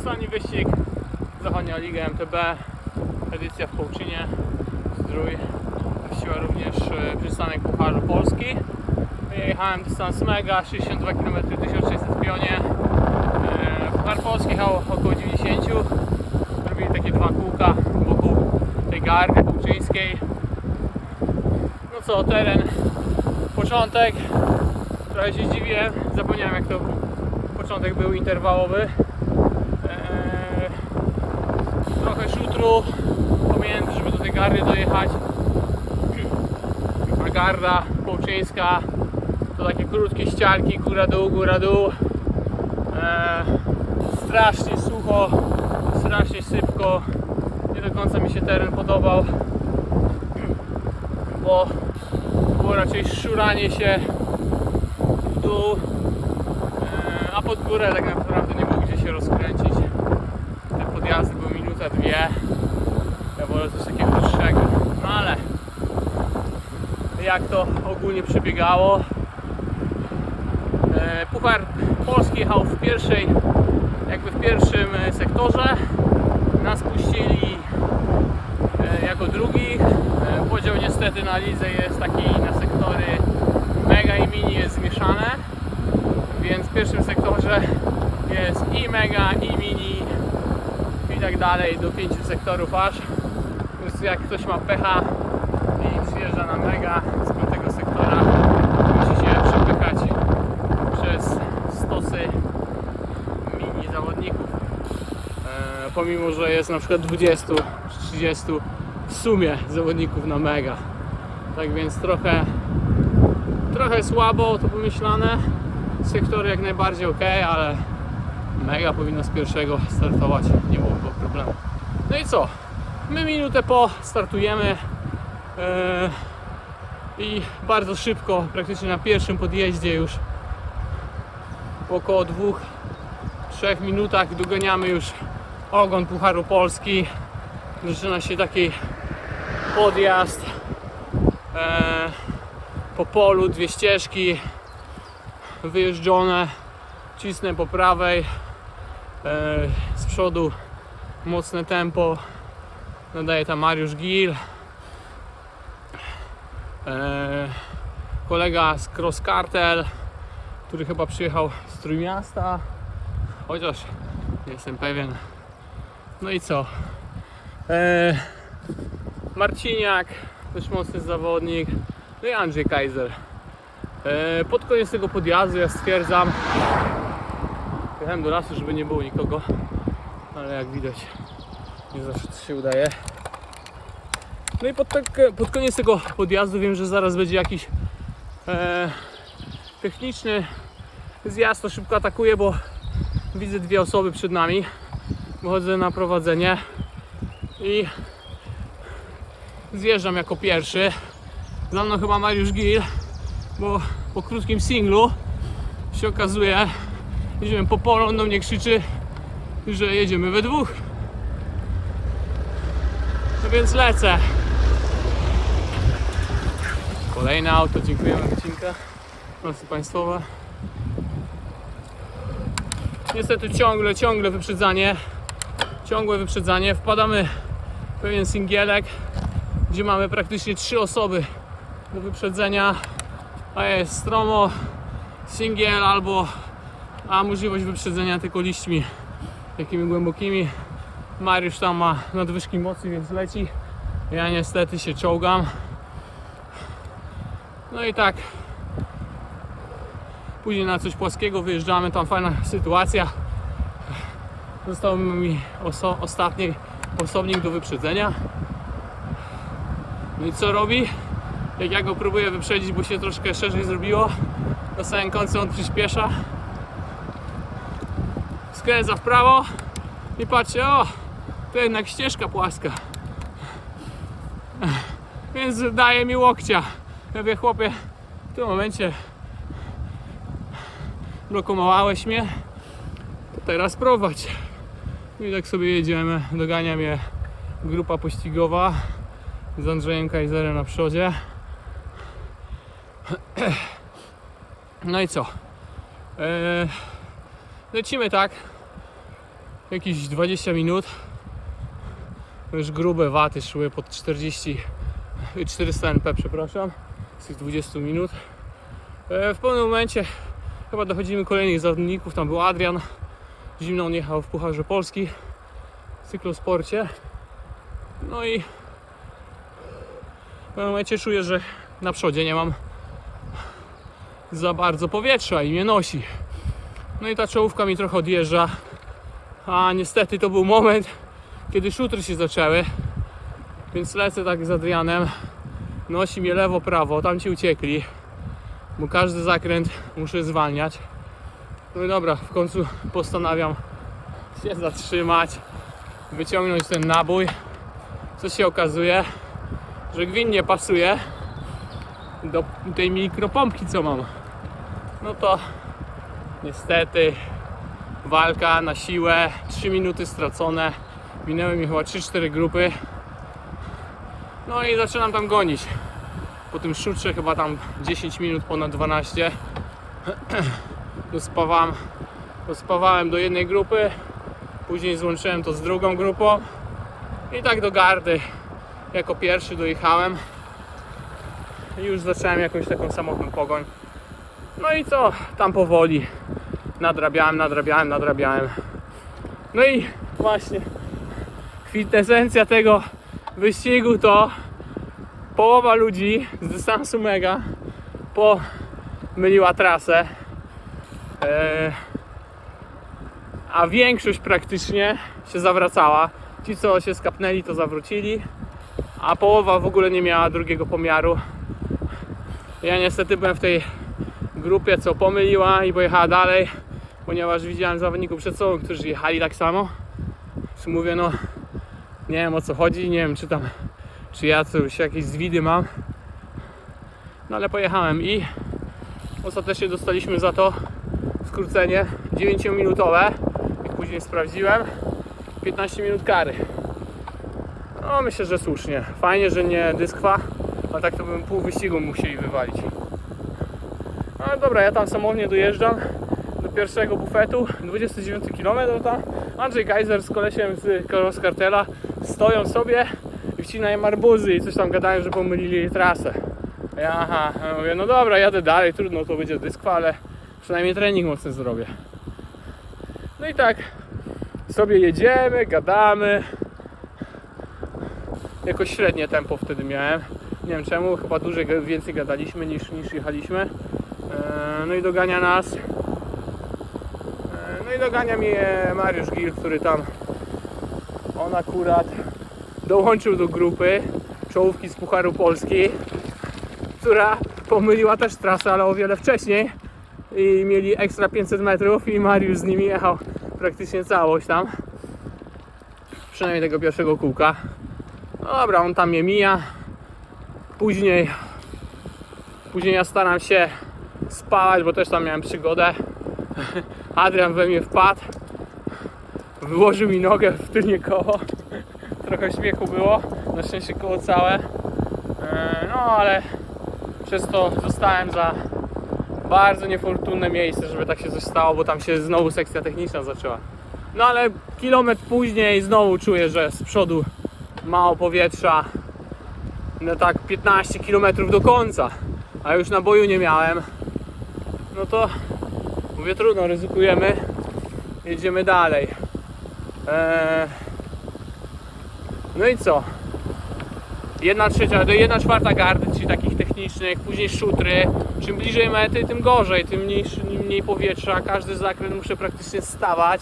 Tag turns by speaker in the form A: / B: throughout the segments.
A: Ostatni wyścig Zachodnia Liga MTB, edycja w Połczynie, Zdrój. Gościła również e, przystanek Pucharu Polski. Ja jechałem dystans mega, 62 km 1600 w pionie. E, Puchar Polski jechał około 90. Robili takie dwa kółka wokół tej gardy połczyńskiej. No co, teren, początek. Trochę się zdziwiłem, zapomniałem jak to początek był interwałowy. Eee, trochę szutru pomiędzy, żeby do tej gardy dojechać. A garda połczyńska to takie krótkie ścianki, góra dół, góra dół. Eee, strasznie sucho, strasznie sypko. Nie do końca mi się teren podobał, bo było raczej szuranie się w dół, e, a pod górę tak naprawdę nie było gdzie się rozkręcić. Te dwie. Ja wolę coś takiego dłuższego. No ale jak to ogólnie przebiegało? E, Puchar Polski jechał w pierwszej, jakby w pierwszym e, sektorze. Nas puścili e, jako drugich. Podział niestety na lidze jest taki na sektory mega i mini jest zmieszane. Więc w pierwszym sektorze jest i mega, i mini i tak dalej do pięciu sektorów aż. Więc jak ktoś ma pecha i przyjeżdża na mega z piątego sektora, musi się przepychać przez stosy mini zawodników. E, pomimo, że jest na przykład 20 czy 30 w sumie zawodników na mega. Tak więc trochę trochę słabo to pomyślane. Sektory jak najbardziej ok, ale mega powinno z pierwszego startować, nie byłoby problemu. No i co? My minutę po startujemy e, i bardzo szybko, praktycznie na pierwszym podjeździe już po około dwóch, trzech minutach doganiamy już ogon Pucharu Polski. Zaczyna się taki podjazd e, po polu, dwie ścieżki wyjeżdżone, cisnę po prawej, z przodu mocne tempo, nadaje tam Mariusz Gil, e, kolega z Cross Cartel, który chyba przyjechał z Trójmiasta, chociaż nie jestem pewien. No i co? E, Marciniak, też mocny zawodnik, no i Andrzej Kaiser. E, pod koniec tego podjazdu ja stwierdzam, jechałem do lasu, żeby nie było nikogo, ale jak widać nie zawsze to się udaje. No i pod, tak, pod koniec tego podjazdu wiem, że zaraz będzie jakiś e, techniczny zjazd, to szybko atakuję, bo widzę dwie osoby przed nami. Wychodzę na prowadzenie i zjeżdżam jako pierwszy. Za mną chyba Mariusz Gil, bo po krótkim singlu się okazuje, jedziemy po polu, on do mnie krzyczy, że jedziemy we dwóch. No więc lecę. Kolejne auto, dziękujemy wycinka. Lasy Państwowe. Niestety ciągle, ciągle wyprzedzanie. Ciągłe wyprzedzanie. Wpadamy w pewien singielek, gdzie mamy praktycznie trzy osoby do wyprzedzenia, a jest stromo, singiel albo a możliwość wyprzedzenia tylko liśćmi takimi głębokimi. Mariusz tam ma nadwyżki mocy, więc leci. Ja niestety się czołgam. No i tak. Później na coś płaskiego wyjeżdżamy, tam fajna sytuacja. Został mi oso- ostatni osobnik do wyprzedzenia. No i co robi? Jak ja go próbuję wyprzedzić, bo się troszkę szerzej zrobiło, na samym końcu on przyspiesza. Skręca w prawo i patrzcie, o, to jednak ścieżka płaska. Więc daje mi łokcia. Ja mówię, chłopie, w tym momencie blokowałeś mnie, to teraz prowadź. I tak sobie jedziemy, dogania mnie grupa pościgowa z Andrzejem Kaiserem na przodzie. No i co? Eee, lecimy tak. jakieś 20 minut. Już grube waty szły pod 40, 400 NP, przepraszam, z tych 20 minut. E, W pewnym momencie chyba dochodzimy kolejnych zawodników. Tam był Adrian, zimno on jechał w Pucharze Polski w cyklosporcie. No i w pewnym momencie czuję, że na przodzie nie mam za bardzo powietrza i mnie nosi. No i ta czołówka mi trochę odjeżdża. A niestety to był moment, kiedy szutry się zaczęły. Więc lecę tak z Adrianem. Nosi mnie lewo, prawo, tam ci uciekli. Bo każdy zakręt muszę zwalniać. No i dobra, w końcu postanawiam się zatrzymać, wyciągnąć ten nabój. Co się okazuje, że gwin nie pasuje do tej mikropompki, co mam. No to niestety walka na siłę, 3 minuty stracone. Minęły mi chyba 3-4 grupy. No i zaczynam tam gonić. Po tym szutrze chyba tam 10 minut ponad 12. Dospawałem, dospawałem do jednej grupy. Później złączyłem to z drugą grupą. I tak do gardy jako pierwszy dojechałem. I już zacząłem jakąś taką samotną pogoń. No i co? Tam powoli nadrabiałem, nadrabiałem, nadrabiałem. No i właśnie kwintesencja tego wyścigu to połowa ludzi z dystansu mega pomyliła trasę. Eee, a większość praktycznie się zawracała. Ci, co się skapnęli, to zawrócili, a połowa w ogóle nie miała drugiego pomiaru. Ja niestety byłem w tej grupie, co pomyliła i pojechała dalej, ponieważ widziałem zawodników przed sobą, którzy jechali tak samo. Już mówię, no nie wiem o co chodzi, nie wiem czy tam, czy ja coś jakieś zwidy mam. No ale pojechałem i ostatecznie dostaliśmy za to skrócenie 9-minutowe, jak później sprawdziłem, 15 minut kary. No myślę, że słusznie. Fajnie, że nie dyskwa, a tak to bym pół wyścigu musieli wywalić. No dobra, ja tam samownie dojeżdżam do pierwszego bufetu, 29 km tam. Andrzej Kaiser z kolesiem z Koros Kartela stoją sobie i wcinają arbuzy i coś tam gadają, że pomylili trasę. Ja, aha, ja mówię, no dobra, jadę dalej, trudno, to będzie dyskwa, ale przynajmniej trening mocny zrobię. No i tak sobie jedziemy, gadamy. Jakoś średnie tempo wtedy miałem. Nie wiem czemu, chyba dłużej, więcej gadaliśmy niż, niż jechaliśmy. Eee, No i dogania nas. Eee, No i dogania mnie Mariusz Gil, który tam on akurat dołączył do grupy czołówki z Pucharu Polski, która pomyliła też trasę, ale o wiele wcześniej i mieli ekstra 500 metrów i Mariusz z nimi jechał praktycznie całość tam. Przynajmniej tego pierwszego kółka. No dobra, on tam mnie mija. Później później ja staram się spalać, bo też tam miałem przygodę. Adrian we mnie wpadł. Wyłożył mi nogę w tylnie koło. Trochę śmiechu było. Na szczęście koło całe. Eee, No ale przez to zostałem za bardzo niefortunne miejsce, żeby tak się coś stało, bo tam się znowu sekcja techniczna zaczęła. No ale kilometr później znowu czuję, że z przodu mało powietrza. No tak 15 km do końca, a już naboju nie miałem. No to mówię trudno, ryzykujemy. Jedziemy dalej. Eee... No i co? Jedna trzecia, do jedna czwarta gardy, czyli takich technicznych, później szutry. Czym bliżej mety, tym gorzej, tym mniej, mniej powietrza. Każdy zakręt muszę praktycznie stawać.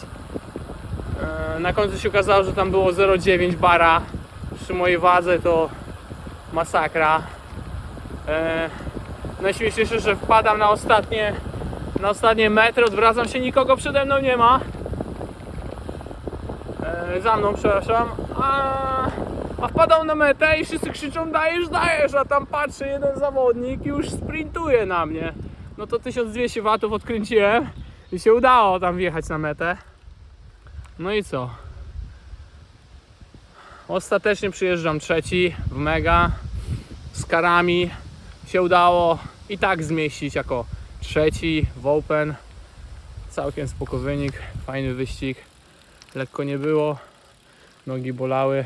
A: E, Na końcu się okazało, że tam było 0,9 bara. Przy mojej wadze to masakra. E, Najśmieszniejsze, że wpadam na ostatnie, na ostatnie metry, odwracam się, nikogo przede mną nie ma. E, Za mną, przepraszam. A, a wpadam na metę i wszyscy krzyczą dajesz, dajesz, a tam patrzy jeden zawodnik już sprintuje na mnie. No to 1200 watów odkręciłem i się udało tam wjechać na metę. No i co? Ostatecznie przyjeżdżam trzeci w Mega z karami. Się udało i tak zmieścić jako trzeci w Open. Całkiem spoko wynik, fajny wyścig. lekko nie było, nogi bolały.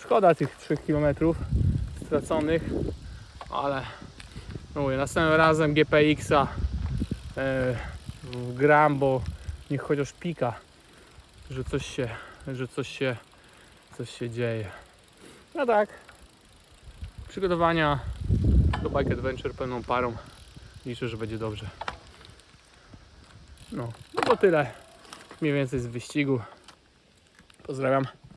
A: Szkoda tych 3 km straconych, ale no mówię, następnym razem GPX-a e, gram, bo niech chociaż pika, że coś się, że coś się, coś się dzieje. No tak, przygotowania do Bike Adventure pełną parą. Liczę, że będzie dobrze. No, no to tyle mniej więcej z wyścigu. Pozdrawiam.